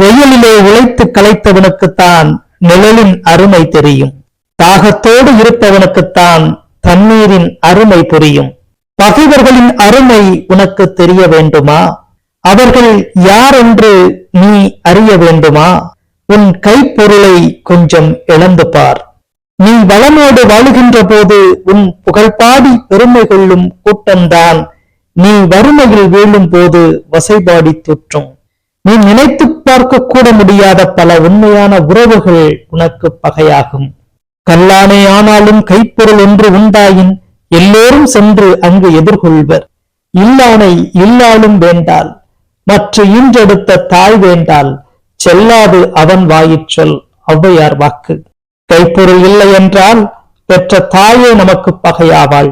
வெயிலிலே உழைத்து களைத்தவனுக்குத்தான் நிழலின் அருமை தெரியும். தாகத்தோடு இருப்பவனுக்குத்தான் தண்ணீரின் அருமை புரியும். பகைவர்களின் அருமை உனக்கு தெரிய வேண்டுமா? அவர்கள் யார் என்று நீ அறிய வேண்டுமா? உன் கைப்பொருளை கொஞ்சம் இழந்து பார். நீ வளமோடு வாழுகின்ற போது உன் புகழ்பாடி பெருமை கொள்ளும் கூட்டம்தான் நீ வறுமையில் வீழும் போது வசைபாடி தூற்றும். நீ நினைத்து பார்க்க கூட முடியாத பல உண்மையான உறவுகள் உனக்கு பகையாகும். கல்லானே ஆனாலும் கைப்பொருள் ஒன்று உண்டாயின் எல்லோரும் சென்று அங்கு எதிர்கொள்வர். இல்லானை இல்லாலும் வேண்டால் மற்ற ஈன்றெடுத்த தாய் வேண்டால் செல்லாது அவன் வாயிற் சொல் ஔவையார் வாக்கு. கைப்பொருள் இல்லை என்றால் பெற்ற தாயே நமக்கு பகையாவாள்.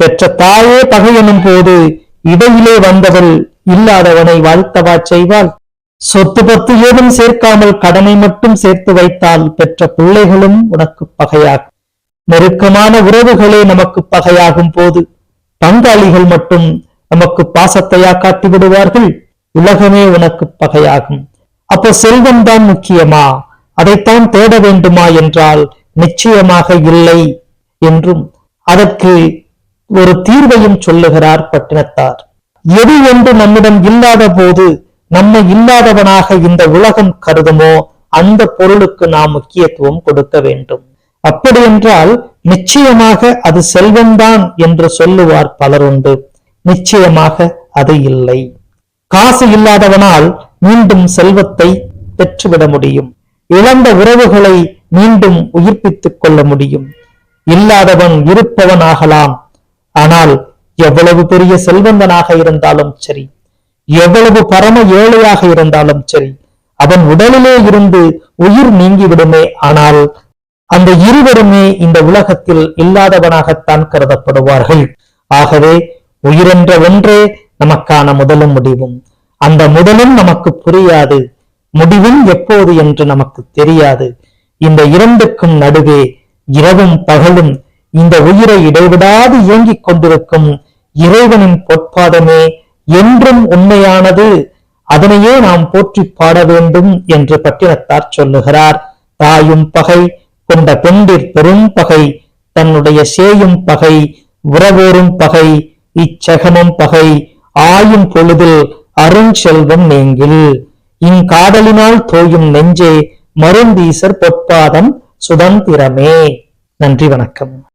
பெற்ற தாயே பகையெனும் போது இடையிலே வந்தவள் இல்லாதவனை வாழ்த்தவா செய்வாள்? சொத்து பத்து ஏதும் சேர்க்காமல் கடனை மட்டும் சேர்த்து வைத்தால் பெற்ற பிள்ளைகளும் உனக்கு பகையாகும். நெருக்கமான உறவுகளே நமக்கு பகையாகும் போது பங்காளிகள் மட்டும் நமக்கு பாசத்தையா காட்டி விடுவார்கள்? உலகமே உனக்கு பகையாகும். அப்போ செல்வம் தான் முக்கியமா? அதைத்தான் தேட வேண்டுமா என்றால் நிச்சயமாக இல்லை என்றும் அதற்கு ஒரு தீர்வையும் சொல்லுகிறார் பட்டினத்தார். எது ஒன்று நம்மிடம் இல்லாத போது நம்மை இல்லாதவனாக இந்த உலகம் கருதுமோ அந்த பொருளுக்கு நாம் முக்கியத்துவம் கொடுக்க வேண்டும். அப்படி என்றால் நிச்சயமாக அது செல்வம்தான் என்று சொல்லுவார் பலருண்டு நிச்சயமாக அது இல்லை. காசு இல்லாதவனால் மீண்டும் செல்வத்தை பெற்றுவிட முடியும். இழந்த உறவுகளை மீண்டும் உயிர்ப்பித்துக் கொள்ள முடியும். இல்லாதவன் இருப்பவனாகலாம். ஆனால் எவ்வளவு பெரிய செல்வந்தனாக இருந்தாலும் சரி எவ்வளவு பரம ஏழையாக இருந்தாலும் சரி அவன் உடலிலே இருந்து உயிர் நீங்கிவிடுமே. ஆனால் அந்த இருவருமே இந்த உலகத்தில் இல்லாதவனாகத்தான் கருதப்படுவார்கள். ஆகவே உயிரென்ற ஒன்றே நமக்கான முதலும் முடிவும். அந்த முதலும் நமக்கு புரியாது முடிவும் எப்போது என்று நமக்கு தெரியாது. இந்த இரண்டுக்கும் நடுவே இரவும் பகலும் இந்த உயிரை இடைவிடாது இயங்கிக் கொண்டிருக்கும் இறைவனின் பொற்பாதமே என்றும் உண்மையானது. அதனையே நாம் போற்றி பாட வேண்டும் என்று பட்டினத்தார் சொல்லுகிறார். தாயும் பகை கொண்ட பெண்டிற் பெரும் பகை தன்னுடைய சேயும் பகை உறவோரும் பகை இச்சகமும் பகை ஆயும் பொழுதில் அருஞ்செல்வம் நீங்கில். இங்காதலினால் தோயும் நெஞ்சே மருந்தீசர் பொற்பாதம் சுதந்திரமே. நன்றி வணக்கம்.